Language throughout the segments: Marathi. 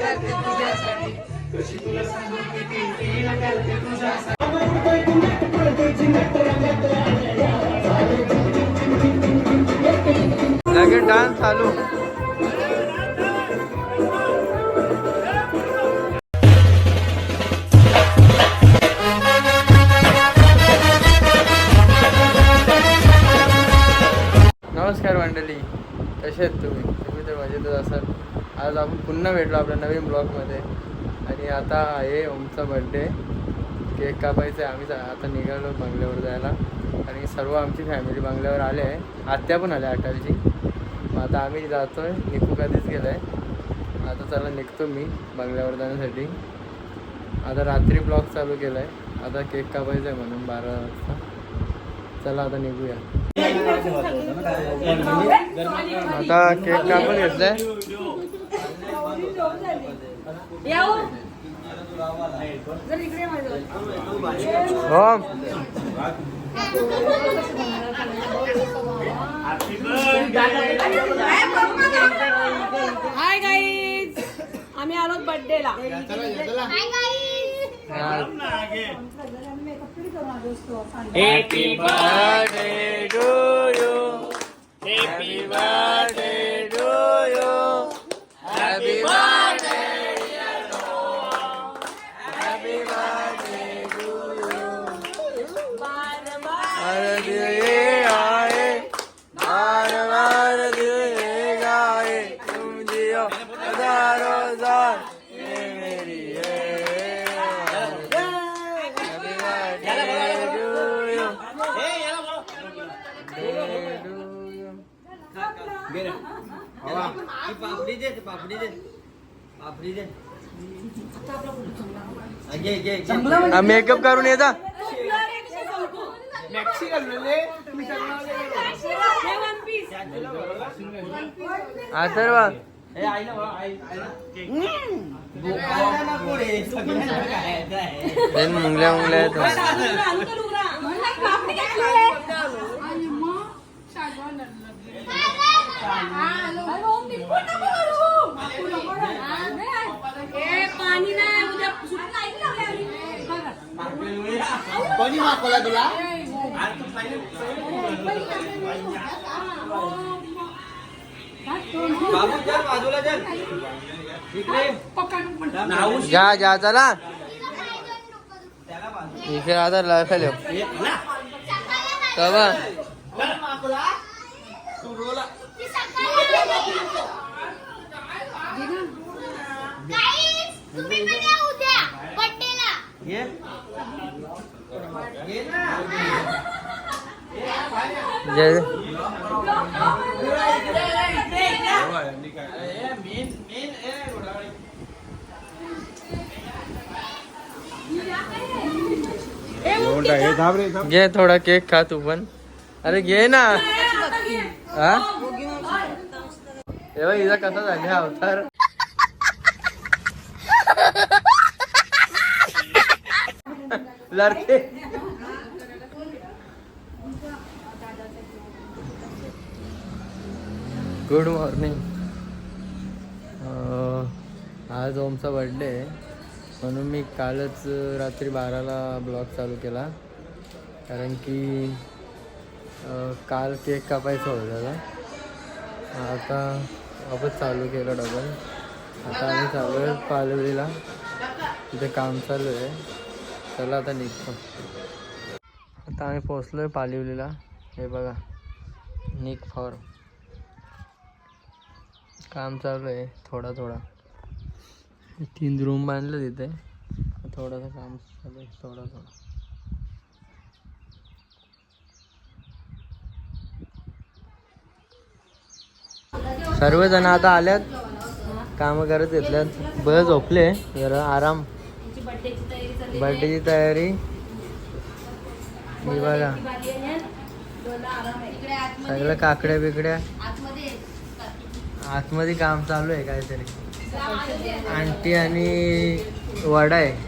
करते तुझ्यासाठी लगेच डान्स चालू. पुन्हा भेटलो आपल्या नवीन ब्लॉगमध्ये. आणि आता आहे ओमचा बड्डे केक कापायचा आहे आम्ही आता निघालो बंगल्यावर जायला. आणि सर्व आमची फॅमिली बंगल्यावर आले आहे. आत्या पण आल्या अटलची मग आता आम्ही जातो आहे निकू कधीच गेलं आहे आता चला निघतो मी बंगल्यावर जाण्यासाठी. आता रात्री ब्लॉग चालू केला आहे आता केक कापायचा आहे म्हणून बारा वाजता. चला आता निघूया. आता केक कापून घेतलाय. हो हाय गाईज आम्ही आलो बर्थडेला Happy birthday to you. Happy birthday हा मेकअप करून अथर्व हे सगळ्यांना खायचं आहे ते मुंगल्या मुंगल्या आहेत. कोणी मागवला तुला? बाजूला चल. इकडे. नाऊ जा जा चला. इथे आता लफेल कवा कोणी मागवला तू रोला घे घे ना जय घे थोडा केक खा तू पण. अरे घे ना. हा? तेव्हा हिचा कसा झाले अवतार. लढते गुड मॉर्निंग. आज ओमचा बर्थडे आहे. म्हणून मी कालच रात्री बाराला ब्लॉग चालू केला. कारण की काल केक कापायचा होता आता वापस चालू केलं डबल आता आम्ही चालू आहे पालवडीला तिथे काम चालू आहे. चला आता निघतो. आता आम्ही पोचलो आहे पालिवलीला. हे बघा निक फॉर काम चालू आहे थोडा थोडा. तीन रूम बांधलं तिथे थोडंसं काम चालू आहे थोडा थोडा. सर्वजण आता आल्यात काम करत घेतल्यात बरं झोपले जरा आराम. बर्थडेची तयारी बघा. सगळं काकड्या बिकड्या. आतमध्ये काम चालू आहे काहीतरी. आंटी आणि वडा आहे.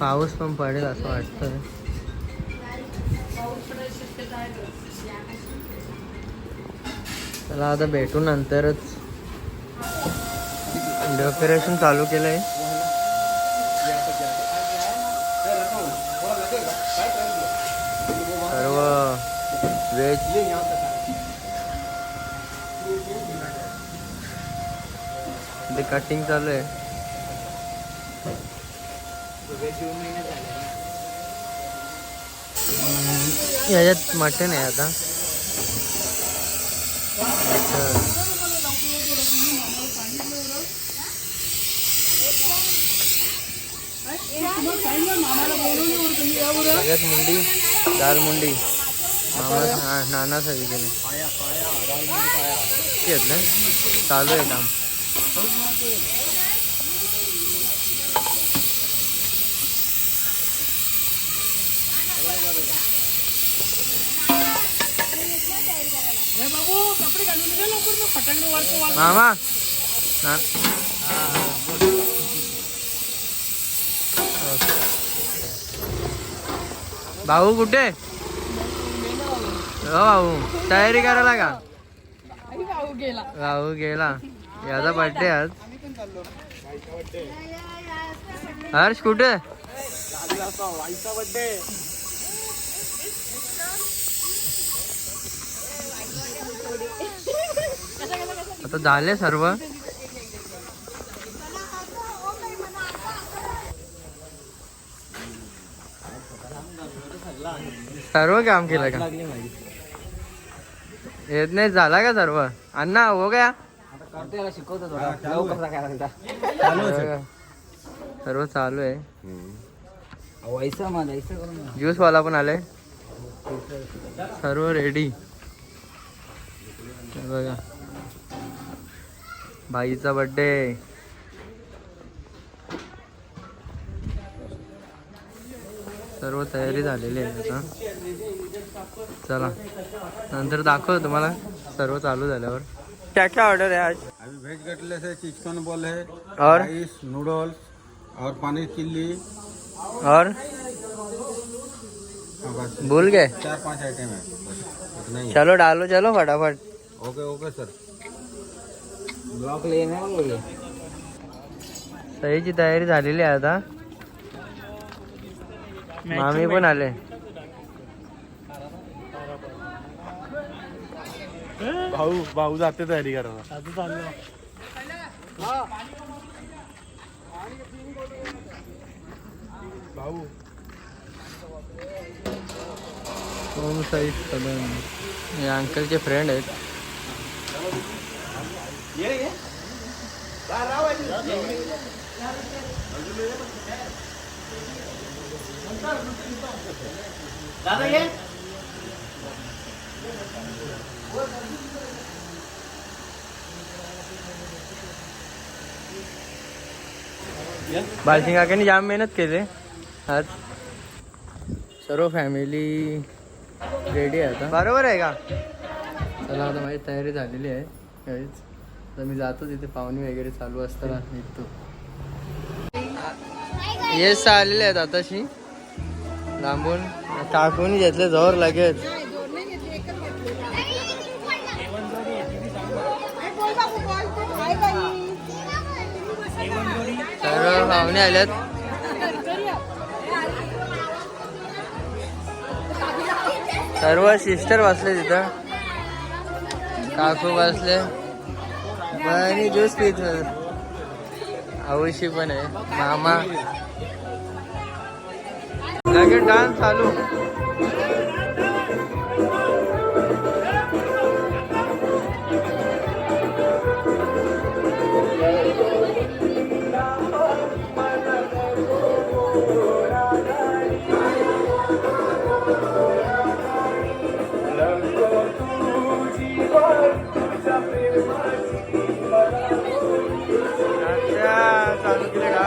पाऊस पण पडेल असं वाटतं. चला आता भेटू नंतरच. डेकोरेशन चालू केलं आहे सर्व वेज ते कटिंग चालू आहे याच्यात मटन आहे आता अच्छा. मुंडी दाल मुंडी मामा हा नाना सगळीकडे घेतलं चालू आहे काम. मामा ना भाऊ कुठे? हो भाऊ तयारी करायला का? भाऊ गेला. याचा बर्थडे आज. हर्ष कुठे? आता झाले सर्व? सर्व काम केलं का? येत नाही झाला का सर्व? अण्णा हो गया? सर्व चालू आहे. ज्यूस वाला पण आलाय. सर्व रेडी बघा. भाईचा बर्थडे सर्व तयारी झालेली आहे आता. चला नंतर दाखव तुम्हाला. सर्व चालू झाल्यावर. क्या क्या ऑर्डर है आज अभी वेज कटलेट है चिकन बॉल है और? राइस नूडल्स और पनीर चिल्ली. और? हाँ, बस. भूल गए? चार पांच आइटम है बस. इतना ही है। चलो डालो चलो फटाफट. ओके ओके सर ब्लॉक लेने बोले सहीची तयारी झालेली आहे आता. मामी पण आले. भाऊ भाऊ जाते तयारी करायला. भाऊ. ओम साई सदन? हे अंकलचे फ्रेंड आहेत. बालसिंग काकांनी जाम मेहनत केली. आज सर्व फॅमिली रेडी आहे आता. बरोबर आहे का? चला आता माझी तयारी झालेली आहे. काहीच आता मी जातो तिथे पाहुणे वगैरे चालू असताना निघतो. येस आलेले आहेत आताशी. लांबून टाकून घेतले जवळ लगेच. सर्व पाहुणे आल्यात सर्व सिस्टर बसले तिथं. काकू बसले. आणि ज्यूस पित आवशी पण आहे. मामा. लगेच डान्स चालू अच्छा चालू केले का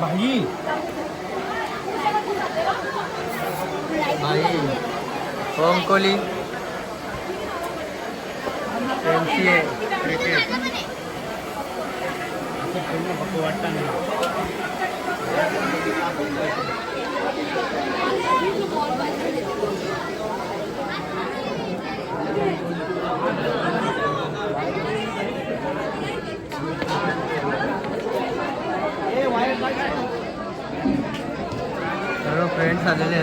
भाई. Om Kohli M C A cricket सर्व फ्रेंड्स आलेले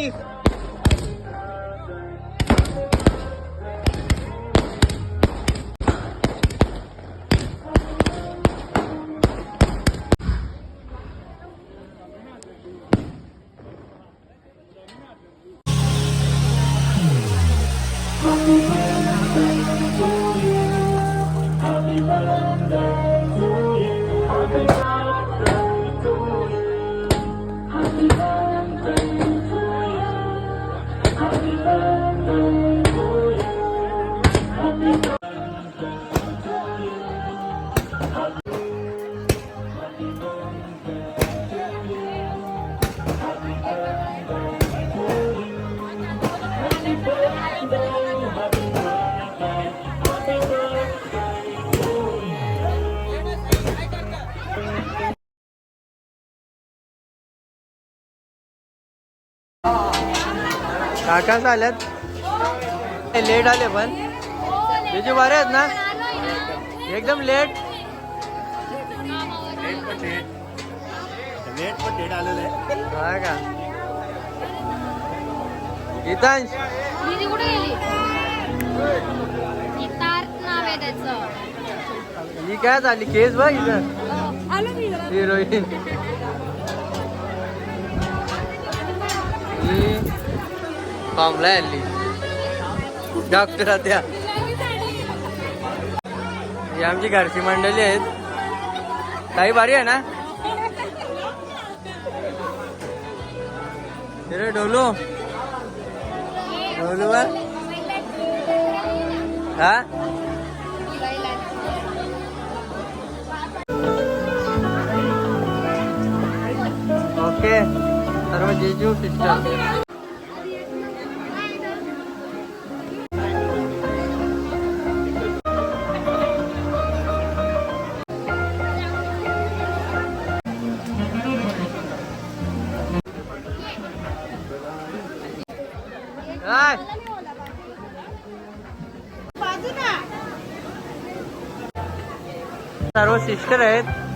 них काकाच आल्यात लेट आले पण. तुझे बरे आहेत ना? एकदम लेट लेट पण डेट आलेलं आहे हा का? गीतांश. दीदी कुठे गेली? गीतार्थ नाव आहे त्याचं. ही काय झाली? केस बघ हिरोईन फॉर्मला आली डॉक्टर त्या ही आमची घरची मंडळी आहेत. काही भारी आहे ना? रे डोलू. डोलू हा? ओके. सर्व जेजू सिस्टर. हाय. सर्व सिस्टर आहेत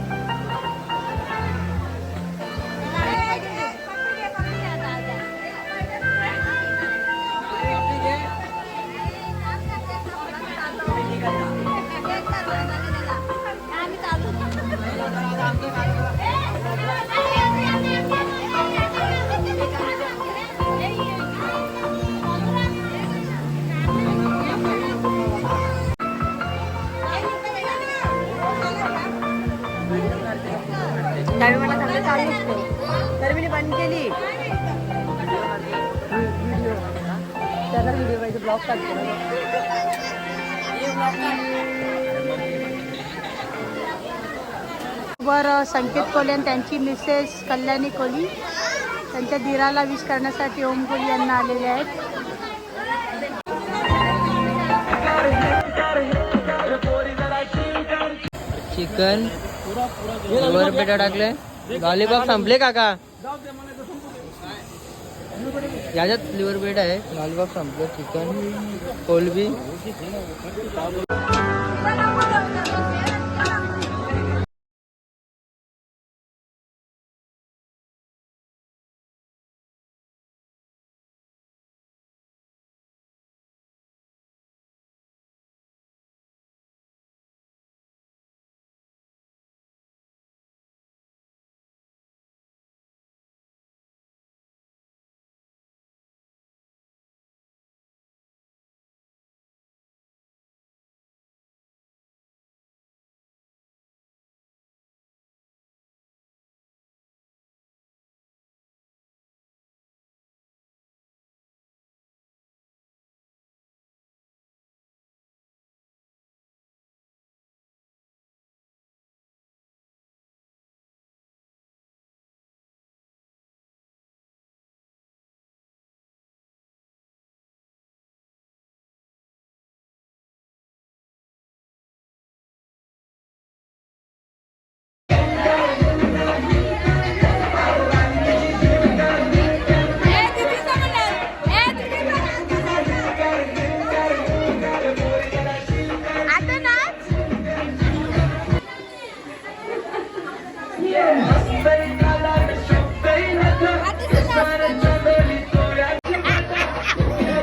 त्यावेळी चालू असतं. तर मी बंद केली. व्हिडिओ त्याला व्हिडिओ पाहिजे ब्लॉग टाकतो. वर संकेत कोली आणि त्यांची मिसेस कल्याणी कोली त्यांच्या दिराला विश करण्यासाठी ओम कोली यांना आलेले आहेत. चिकन वर पेटा टाकलंय. लॉलीपॉप संपले काका. याच्यात लिव्हर पेट आहे. लॉलीपॉप संपलं. चिकन कोलबी.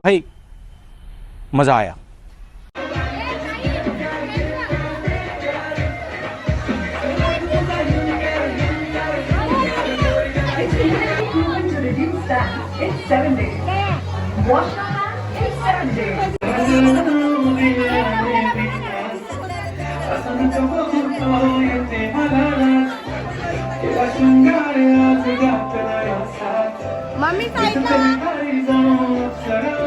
भाई मज़ा आया। मम्मी साईडला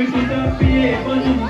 Pick it up,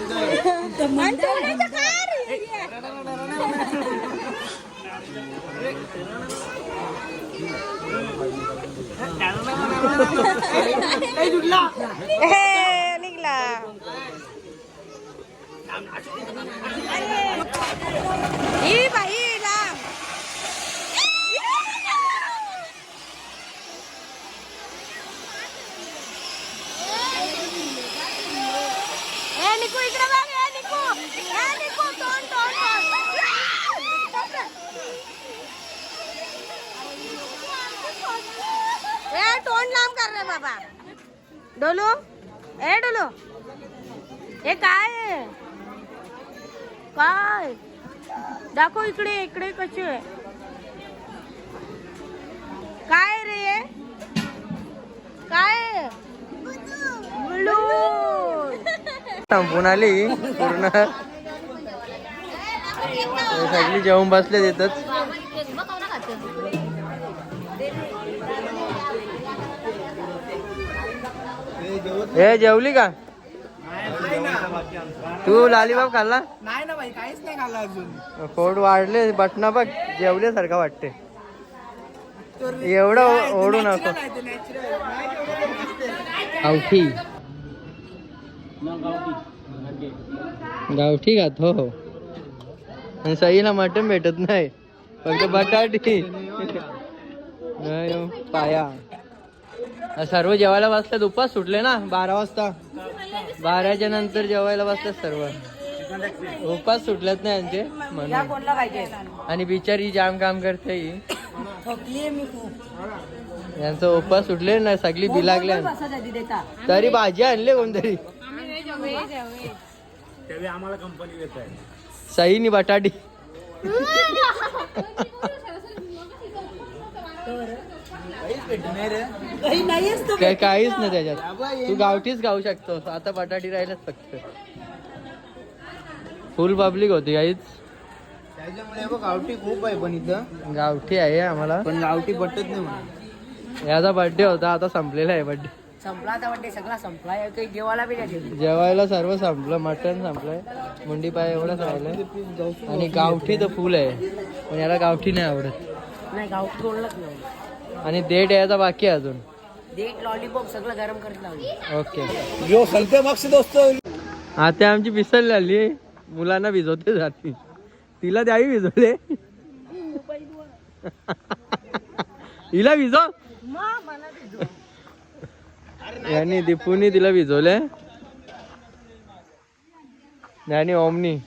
Hei, Nikla. Hei, Nikla. बाबा. डोलू ए डोलू. हे काय? काय? दाखव इकडे इकडे कसे काय रे? काय? थांबून आली पूर्ण. सगळी जेवण बसले देतात हे जेवली का? तू लालीबाब खाल्ला? नाही ना भाई काहीच नाही खाल्लं अजून. पोट वाढले बटना बघ जेवल्यासारखं वाटते. एवढं ओढू नको. गावठी. गावठी खात हो हो. आणि सईला मटण भेटत नाही. फक्त बटाटी. नाही हो, पाया. सर्व जेवायला बसतात उपास सुटले ना बारा वाजता. बाराच्या नंतर जेवायला बसतात सर्व. उपास सुटलेत ना यांचे म्हणून. आणि बिचारी जाम काम करते ही. थकली मी खूप. यांचा उपास सुटले ना सगळी बी लागल्या तरी भाजी आणले कोणतरी. सईनी बटाटी. काही नाहीच तू काय काहीच नाही त्याच्यात. तू गावठीच खाऊ शकतोस. आता बटाटी राहिलाच फक्त. फुल पब्लिक होती काहीच. त्याच्यामुळे गावठी खूप आहे पण इथं. गावठी आहे आम्हाला. पण गावठी पटत नाही म्हणा याचा बर्थडे होता आता संपलेला आहे बर्थडे संपला आता वाटते सगळा संपला काही जेवायला बी सर्व संपलं मटण संपलंय. मुंडी पाय एवढंच राहिलंय आणि गावठी तर फुल आहे. पण याला गावठी नाही आवडत. नाही गाव तोडलंच नाही. आणि देठ यायचा बाकी आहे अजून. देख लॉलीपॉप सगळं गरम करत लावली. ओके दोस्त. आता आमची पिसल झाली मुलांना भिजवते जाती. तिला द्यावी भिजवले हिला भिजव यांनी दीपूनी तिला भिजवले आणि ओमनी.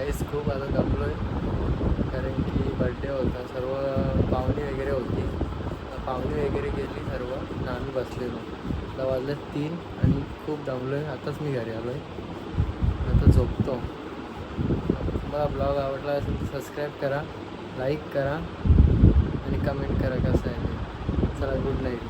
काहीच खूप आता दमलोय कारण की बड्डे होता सर्व पाहुणे वगैरे होती. पाहुणे वगैरे गेली सर्व आम्ही बसलेलो. आता वाजले तीन आणि खूप दमलोय. आताच मी घरी आलो आहे आता झोपतो. मला ब्लॉग आवडला असेल तर सबस्क्राईब करा लाईक करा आणि कमेंट करा कसं आहे चला गुड नाईट